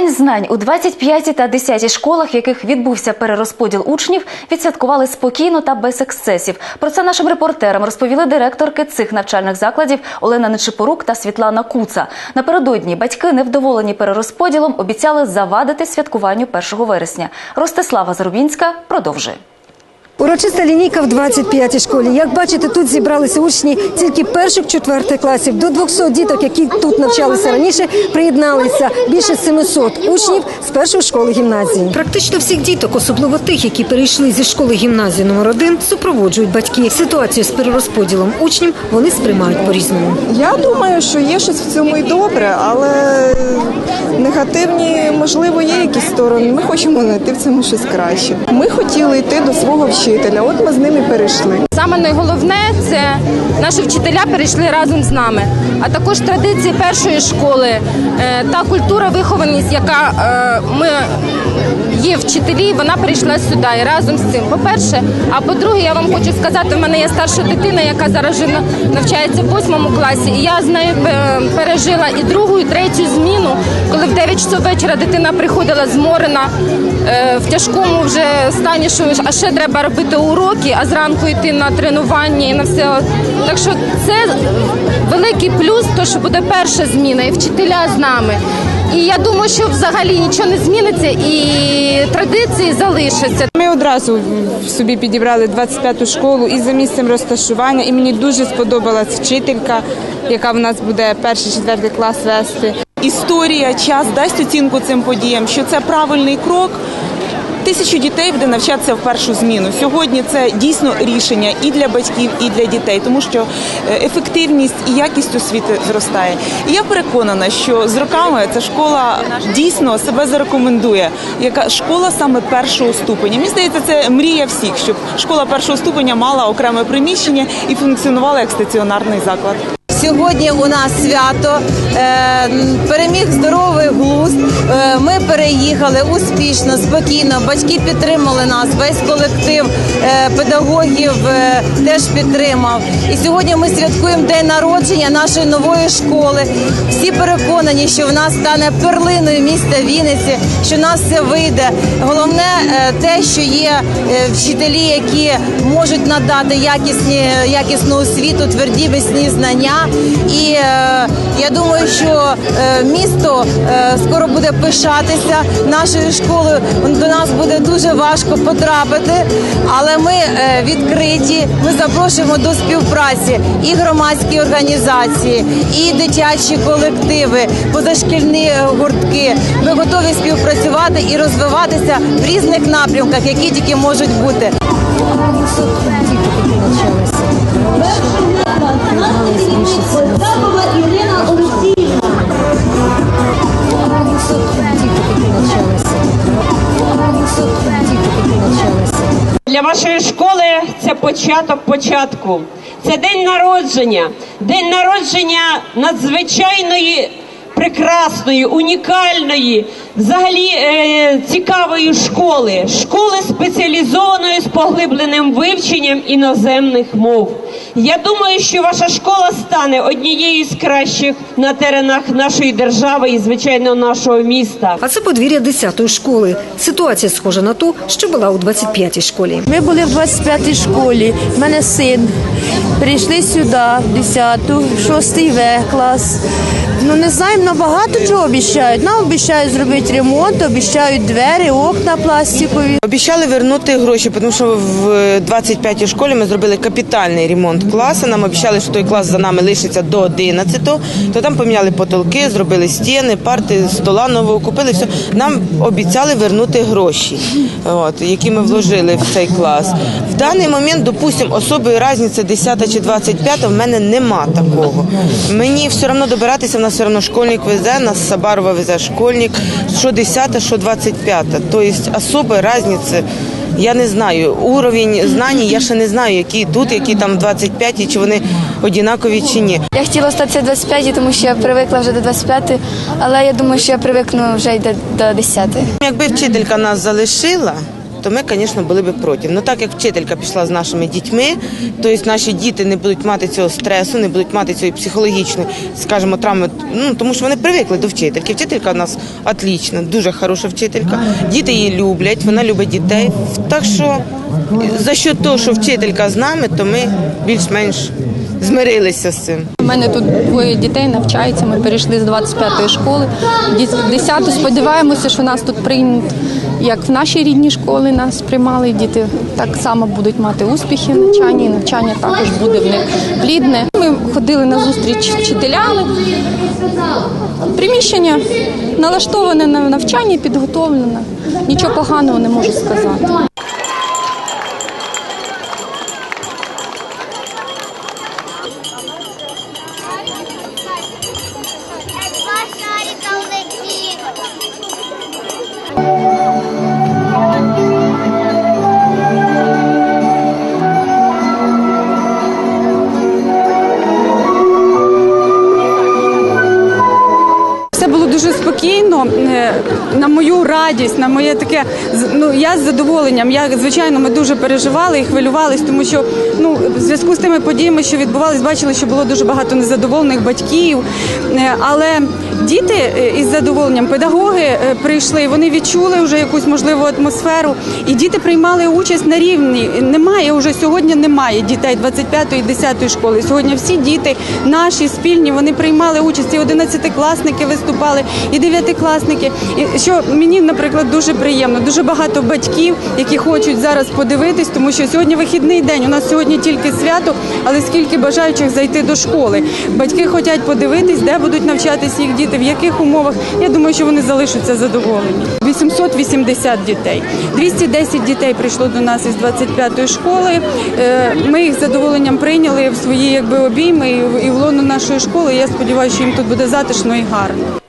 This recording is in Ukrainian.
День знань у 25 та 10 школах, в яких відбувся перерозподіл учнів, відсвяткували спокійно та без ексцесів. Про це нашим репортерам розповіли директорки цих навчальних закладів Олена Нечипорук та Світлана Куца. Напередодні батьки, невдоволені перерозподілом, обіцяли завадити святкуванню 1 вересня. Ростислава Зарубінська продовжує. Урочиста лінійка в 25-й школі. Як бачите, тут зібралися учні тільки перших четвертих класів. До 200 діток, які тут навчалися раніше, приєдналися більше 700 учнів з першої школи гімназії. Практично всіх діток, особливо тих, які перейшли зі школи гімназії номер 1 супроводжують батьки. Ситуацію з перерозподілом учнів вони сприймають по-різному. Я думаю, що є щось в цьому і добре, але негативні, можливо, є якісь сторони. Ми хочемо знайти в цьому щось краще. Ми хотіли йти до свого вчителя, от ми з ними перейшли. Саме найголовне це наші вчителя перейшли разом з нами, а також традиції першої школи, е, та культура, вихованість, яка е, ми є вчителі, вона перейшла сюди і разом з цим. По-перше, а по-друге, я вам хочу сказати, в мене є старша дитина, яка зараз вже навчається в восьмому класі, і я з нею е, пережила і другу, і третю зміну, коли в 9 часов вечора дитина приходила зморена в тяжкому вже стані, що а ще треба робити уроки, а зранку йти на тренування і на все. Так що це великий плюс, то що буде перша зміна, і вчителя з нами. І я думаю, що взагалі нічого не зміниться, і традиції залишаться. Ми одразу собі підібрали 25-ту школу і за місцем розташування, і мені дуже сподобалась вчителька, яка в нас буде перший четвертий клас вести. історія, час дасть оцінку цим подіям, що це правильний крок. Тисячу дітей буде навчатися в першу зміну. Сьогодні це дійсно рішення і для батьків, і для дітей, тому що е, ефективність і якість освіти зростає. І я переконана, що з роками ця школа дійсно себе зарекомендує. Яка школа саме першого ступеня? Мені здається, це мрія всіх, щоб школа першого ступеня мала окреме приміщення і функціонувала як стаціонарний заклад. Сьогодні у нас свято е, переміг здоровий глузд. Е, Ми переїхали успішно, спокійно. Батьки підтримали нас. Весь колектив е, педагогів теж підтримав. І сьогодні ми святкуємо день народження нашої нової школи. Всі переконані, що в нас стане перлиною міста Вінниці, що в нас все вийде. Головне те, що є вчителі, які можуть надати якісні якісну освіту, тверді весні знання. І е, я думаю, що е, місто е, скоро буде пишатися нашою школою. До нас буде дуже важко потрапити, але ми відкриті. Ми запрошуємо до співпраці і громадські організації, і дитячі колективи, позашкільні гуртки. Ми готові співпрацювати і розвиватися в різних напрямках, які тільки можуть бути. Для вашої школи це початок початку. Це день народження, день народження надзвичайної, прекрасної, унікальної, взагалі е, цікавої школи, школи спеціалізованої з поглибленим вивченням іноземних мов. Я думаю, що ваша школа стане однією з кращих на теренах нашої держави і, звичайно, нашого міста. А це подвір'я 10-ї школи. Ситуація схожа на ту, що була у 25-й школі. Ми були в 25-й школі. У мене син. Прийшли сюди, в 10-ту, 6-й В клас. Ну не знаємо, але багато чого обіцяють. Нам обіцяють зробити ремонт, обіцяють двері, окна пластикові. Обіцяли вернути гроші, тому що в 25-й школі ми зробили капітальний ремонт класу. Нам обіцяли, що той клас за нами лишиться до 11-го, то там поміняли потолки, зробили стіни, парти, стола нового купили. Все. Нам обіцяли вернути гроші, от, які ми вложили в цей клас. В даний момент, допустимо, особої різниці 10 чи 25 в мене нема такого. Мені все одно добиратися, в нас все одно школьник везе, нас Сабарова везе школьник, що 10, що 25. Тобто особої різниці я не знаю. Уровень знань я ще не знаю, які тут, які там 25, і чи вони однакові чи ні. Я хотіла статися 25, тому що я привикла вже до 25, але я думаю, що я привикну вже й до, до 10. Якби вчителька нас залишила, то ми, звісно, були б проти. Ну так як вчителька пішла з нашими дітьми, тобто наші діти не будуть мати цього стресу, не будуть мати цієї психологічної, скажімо, травми, ну тому що вони привикли до вчительки. Вчителька у нас отлічна, дуже хороша вчителька. Діти її люблять, вона любить дітей. Так що за що того, що вчителька з нами, то ми більш-менш змирилися з цим. У мене тут двоє дітей навчаються. Ми перейшли з 25-ї школи. в 10-ту сподіваємося, що нас тут приймуть, як в нашій рідній школі нас приймали. Діти так само будуть мати успіхи в навчанні. і Навчання також буде в них плідне. Ми ходили на зустріч з вчителями. Приміщення налаштоване на навчання, підготовлене. Нічого поганого не можу сказати. Спокійно. е, На мою радість, на моє таке ну я з задоволенням. Я звичайно, ми дуже переживали і хвилювались, тому що ну в зв'язку з тими подіями, що відбувались, бачили, що було дуже багато незадоволених батьків. Е, Але діти е, із задоволенням, педагоги е, прийшли, вони відчули вже якусь можливу атмосферу, і діти приймали участь на рівні. Немає вже сьогодні. Немає дітей 25 і 10 школи. Сьогодні всі діти наші спільні, вони приймали участь. І 11-класники виступали, і 9-класники. І що мені, наприклад, дуже приємно. Дуже багато батьків, які хочуть зараз подивитись, тому що сьогодні вихідний день. У нас сьогодні тільки свято, але скільки бажаючих зайти до школи. Батьки хочуть подивитись, де будуть навчатися їх діти, в яких умовах. Я думаю, що вони залишаться задоволені. 880 дітей. 210 дітей прийшло до нас із 25-ї школи. Е, Ми їх з задоволенням прийняли в свої якби обійми і в- лону нашої школи. Я сподіваюся, що їм тут буде затишно і гарно.